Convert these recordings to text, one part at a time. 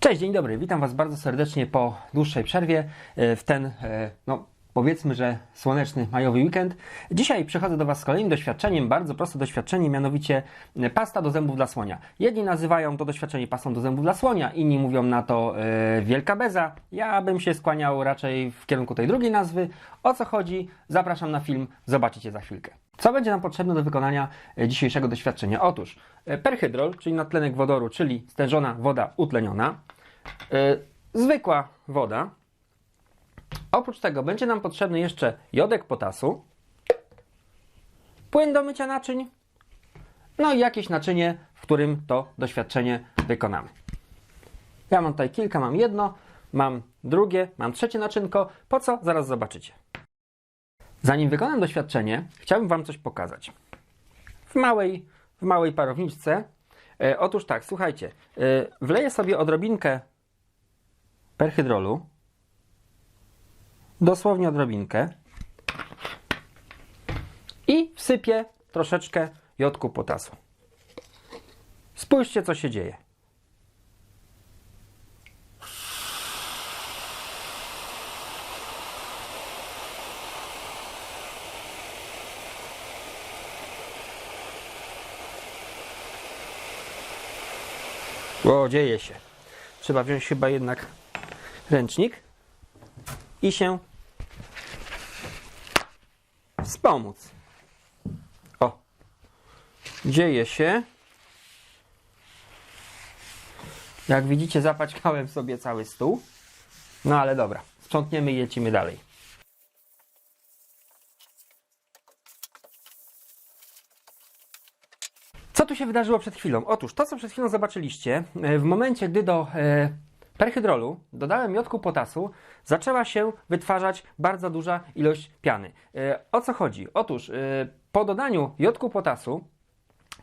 Cześć, dzień dobry. Witam Was bardzo serdecznie po dłuższej przerwie e, w ten, e, no powiedzmy, że słoneczny majowy weekend. Dzisiaj przychodzę do Was z kolejnym doświadczeniem, bardzo proste doświadczenie, mianowicie e, pasta do zębów dla słonia. Jedni nazywają to doświadczenie pastą do zębów dla słonia, inni mówią na to e, wielka beza. Ja bym się skłaniał raczej w kierunku tej drugiej nazwy. O co chodzi? Zapraszam na film, zobaczycie za chwilkę. Co będzie nam potrzebne do wykonania e, dzisiejszego doświadczenia? Otóż e, perhydrol, czyli nadtlenek wodoru, czyli stężona woda utleniona, e, zwykła woda. Oprócz tego będzie nam potrzebny jeszcze jodek potasu, płyn do mycia naczyń, no i jakieś naczynie, w którym to doświadczenie wykonamy. Ja mam tutaj kilka, mam jedno, mam drugie, mam trzecie naczynko. Po co? Zaraz zobaczycie. Zanim wykonam doświadczenie, chciałbym Wam coś pokazać. W małej, w małej parowniczce. E, otóż tak, słuchajcie, e, wleję sobie odrobinkę perhydrolu, dosłownie odrobinkę, i wsypię troszeczkę jodku potasu. Spójrzcie, co się dzieje. O, dzieje się. Trzeba wziąć chyba jednak ręcznik i się wspomóc. O, dzieje się. Jak widzicie, zapaćkałem sobie cały stół. No ale dobra, sprzątniemy i lecimy dalej. Co tu się wydarzyło przed chwilą? Otóż to, co przed chwilą zobaczyliście, e, w momencie, gdy do e, perhydrolu dodałem jodku potasu, zaczęła się wytwarzać bardzo duża ilość piany. E, o co chodzi? Otóż po dodaniu jodku potasu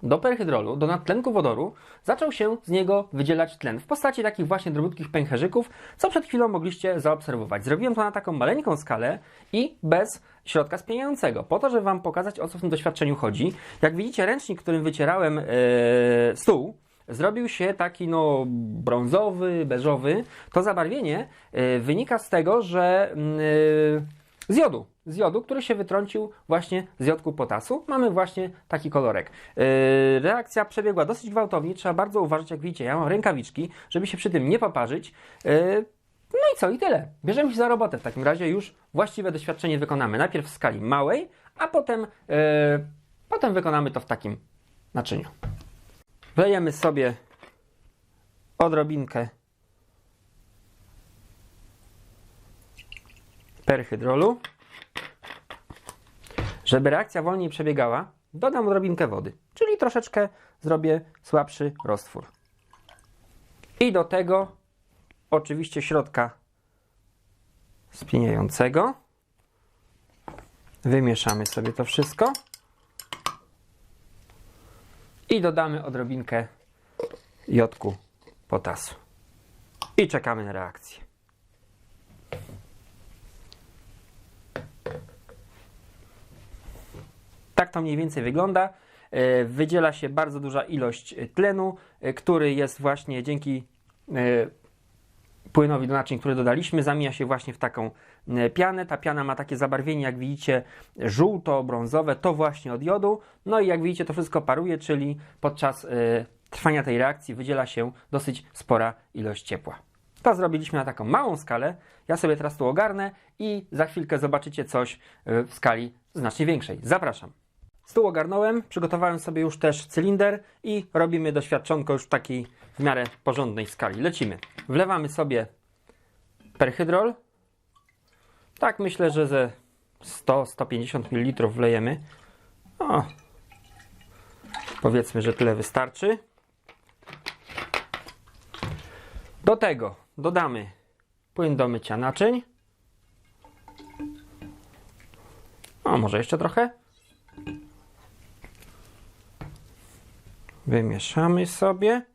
do perhydrolu, do nadtlenku wodoru, zaczął się z niego wydzielać tlen w postaci takich właśnie drobniutkich pęcherzyków, co przed chwilą mogliście zaobserwować. Zrobiłem to na taką maleńką skalę i bez środka spieniającego, po to, żeby Wam pokazać, o co w tym doświadczeniu chodzi. Jak widzicie, ręcznik, którym wycierałem e, stół, zrobił się taki no brązowy, beżowy. To zabarwienie e, wynika z tego, że mm, e, z jodu, z jodu, który się wytrącił właśnie z jodku potasu. Mamy właśnie taki kolorek. Yy, reakcja przebiegła dosyć gwałtownie, trzeba bardzo uważać, jak widzicie, ja mam rękawiczki, żeby się przy tym nie poparzyć. Yy, no i co, i tyle. Bierzemy się za robotę. W takim razie już właściwe doświadczenie wykonamy. Najpierw w skali małej, a potem, yy, potem wykonamy to w takim naczyniu. Wlejemy sobie odrobinkę perhydrolu. Żeby reakcja wolniej przebiegała, dodam odrobinkę wody, czyli troszeczkę zrobię słabszy roztwór. I do tego oczywiście środka spieniającego. Wymieszamy sobie to wszystko. I dodamy odrobinkę jodku potasu. I czekamy na reakcję. Tak to mniej więcej wygląda. E, Wydziela się bardzo duża ilość e, tlenu, e, który jest właśnie dzięki płynowi do naczyń, który dodaliśmy, zamienia się właśnie w taką pianę. Ta piana ma takie zabarwienie, jak widzicie, żółto-brązowe, to właśnie od jodu. No i jak widzicie, to wszystko paruje, czyli podczas trwania tej reakcji wydziela się dosyć spora ilość ciepła. To zrobiliśmy na taką małą skalę. Ja sobie teraz tu ogarnę i za chwilkę zobaczycie coś w skali znacznie większej. Zapraszam. Stół ogarnąłem, przygotowałem sobie już też cylinder i robimy doświadczonko już w takiej w miarę porządnej skali. Lecimy. Wlewamy sobie perhydrol. Tak myślę, że ze 100-150 ml wlejemy. O, powiedzmy, że tyle wystarczy. Do tego dodamy płyn do mycia naczyń. O, może jeszcze trochę. Wymieszamy sobie.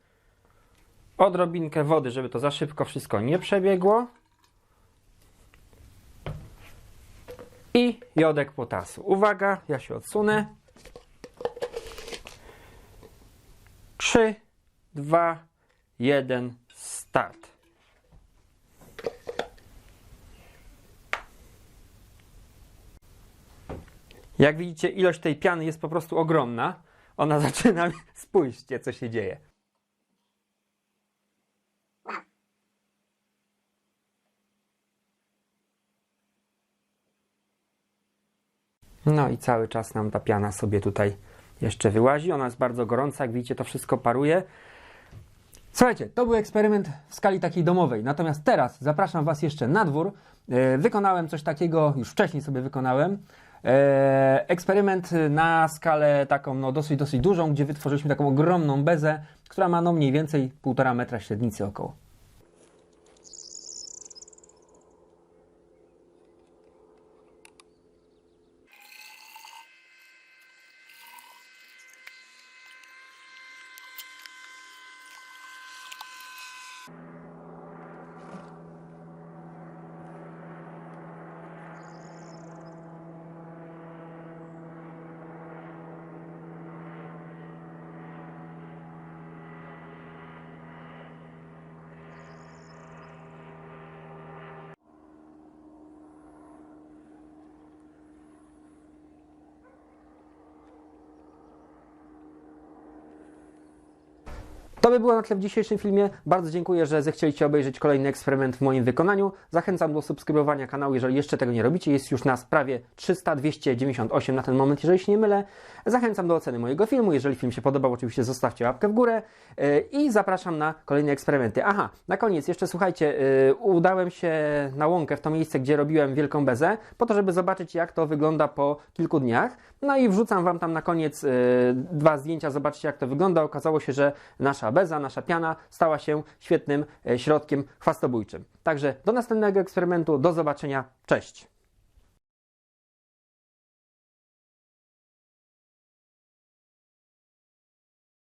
Odrobinkę wody, żeby to za szybko wszystko nie przebiegło. I jodek potasu. Uwaga, ja się odsunę. 3, 2, jeden, start. Jak widzicie, ilość tej piany jest po prostu ogromna. Ona zaczyna. Spójrzcie, co się dzieje. No i cały czas nam ta piana sobie tutaj jeszcze wyłazi. Ona jest bardzo gorąca, jak widzicie, to wszystko paruje. Słuchajcie, to był eksperyment w skali takiej domowej. Natomiast teraz zapraszam Was jeszcze na dwór. E, Wykonałem coś takiego, już wcześniej sobie wykonałem. E, Eksperyment na skalę taką no, dosyć, dosyć dużą, gdzie wytworzyliśmy taką ogromną bezę, która ma no mniej więcej 1,5 metra średnicy około. To by było na tyle w dzisiejszym filmie. Bardzo dziękuję, że zechcieliście obejrzeć kolejny eksperyment w moim wykonaniu. Zachęcam do subskrybowania kanału, jeżeli jeszcze tego nie robicie. Jest już nas prawie 300, 298 na ten moment, jeżeli się nie mylę. Zachęcam do oceny mojego filmu. Jeżeli film się podobał, oczywiście zostawcie łapkę w górę Yy, i zapraszam na kolejne eksperymenty. Aha, na koniec jeszcze słuchajcie, yy, udałem się na łąkę w to miejsce, gdzie robiłem wielką bezę, po to, żeby zobaczyć, jak to wygląda po kilku dniach. No i wrzucam Wam tam na koniec yy, dwa zdjęcia, zobaczcie, jak to wygląda. Okazało się, że nasza beza, nasza piana stała się świetnym e, środkiem chwastobójczym. Także do następnego eksperymentu, do zobaczenia, cześć!